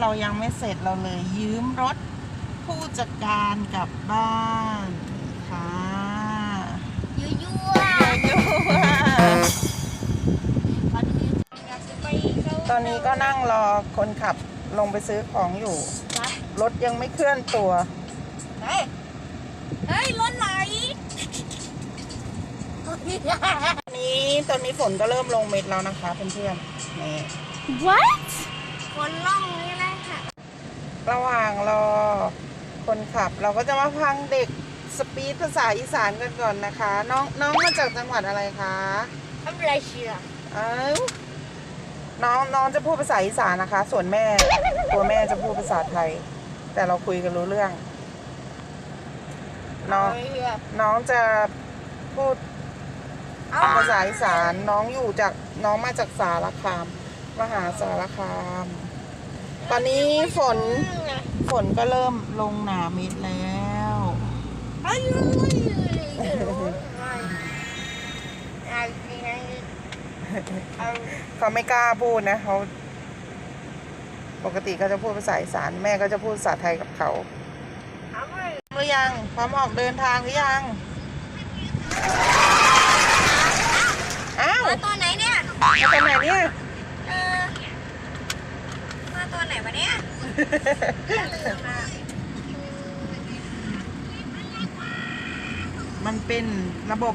เรายังไม่เสร็จเราเลย ยืมรถผู้จัดการกลับบ้านค่ะยั่วยั่วยั่วขอดูอยากจะไปเขาตอนนี้ก็นั่งรอคนขับลงไปซื้อของอยู่ครับรถยังไม่เคลื่อนตัว เฮ้ย เฮ้ย รถไหลตอนนี้ตอนนี้ฝนก็เริ่มลงเม็ดแล้วนะคะเพื่อนๆนี่ What คนล่องนี่แหละค่ะ ระหว่างรอคนขับ เราก็จะมาฟังเด็กสปีดภาษาอีสานกันก่อนนะคะ น้องน้องมาจากจังหวัดอะไรคะทำอะไรเชียร์เอ้าน้องน้องจะพูดภาษาอีสานนะคะ ส่วนแม่ ตัวแม่จะพูดภาษาไทย แต่เราคุยกันรู้เรื่อง น้องเชียร์น้องจะพูดเอาภาษาอีสานน้องอยู่จากน้องมาจากสารคาม มหาสารคาม ตอนนี้ฝนฝนก็เริ่มลงหนามิดแล้วเฮ้ยเอาเขาไม่กล้าพูดนะเขาปกติเขาจะพูดภาษาอีสานแม่ก็จะพูดภาษาไทยกับเขาเอาไปหรือยังพร้อมออกเดินทางหรือยังอ้าวมาตัวไหนเนี่ยมาจากไหนเนี่ยเออมา ตัวไหนวะเนี่ยลืมละมันเป็นระบบ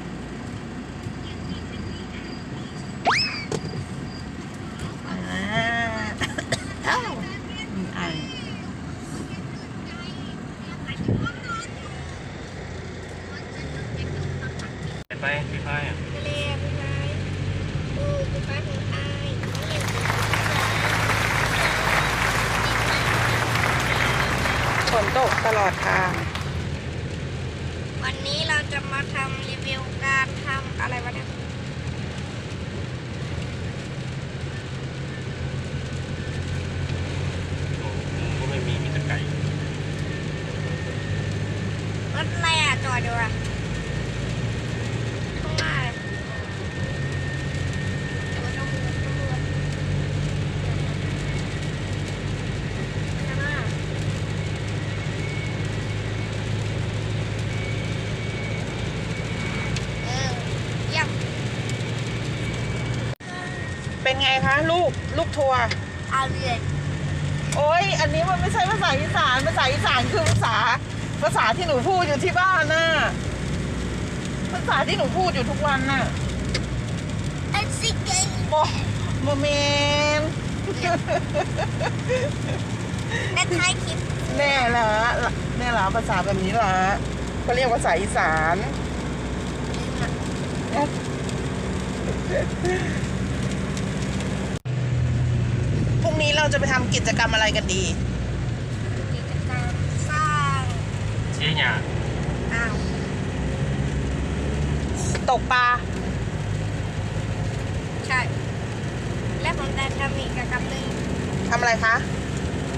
อ่าอ้าวมีไอไปพี่พายอะ ทะเลพี่ไม้โอ้พี่ไม้ถึงตายต้องเล่น ฝนตกตลอดทาง วันนี้เราจะมาทำรีวิวการทำอะไรวะเนี่ยโอ้โหก็ไม่มีมีแต่ไก่รถอะไรอะจอดดูอะข้างหน้าเลยเดี๋ยวต้องดูต้องดูข้างหน้าเออเยี่ยม เป็นไงคะลูกลูกทัวร์เอาเลยโอ้ยอันนี้มันไม่ใช่ภาษาอีสานภาษาอีสานคือภาษาภาษาที่หนูพูดอยู่ที่บ้านน่ะภาษาที่หนูพูดอยู่ทุกวันน่ะไอ้สิเก่งโมโมเมนและท้ายคลิปแน่ละแน่ละภาษาแบบนี้ละเขาเรียกภาษาอีสานพรุ่ง นี้เราจะไปทำกิจกรรมอะไรกันดี กิจกรรมสร้างเชี่ยหยาอ้าวตกปลา ใช่ และผมจะทำอีกกิจกรรมหนึ่งทำอะไรคะ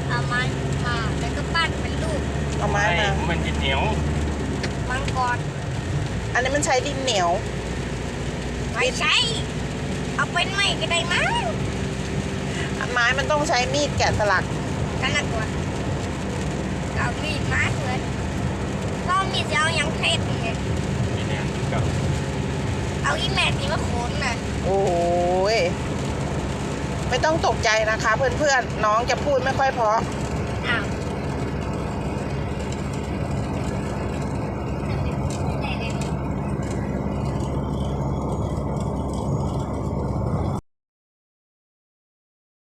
เอาไม้มาแล้วก็ปั้นเป็นรูปเอาไม้มามันดินเหนียวมังกรอันนี้มันใช้ดินเหนียว ไม่ใช่ เอาเป็นไม้ก็ได้มั้ง ไม้มันต้องใช้มีดแกะสลักกันนะกว่าเอามีดมาเลยก็มีดจะเอายังเทศเนี่ยดินเหนียวกับเอาอีแม่ที่มาโขนน่ะโอ้ยไม่ต้องตกใจนะคะ เพื่อนๆ น้องจะพูดไม่ค่อยเพราะอ้าว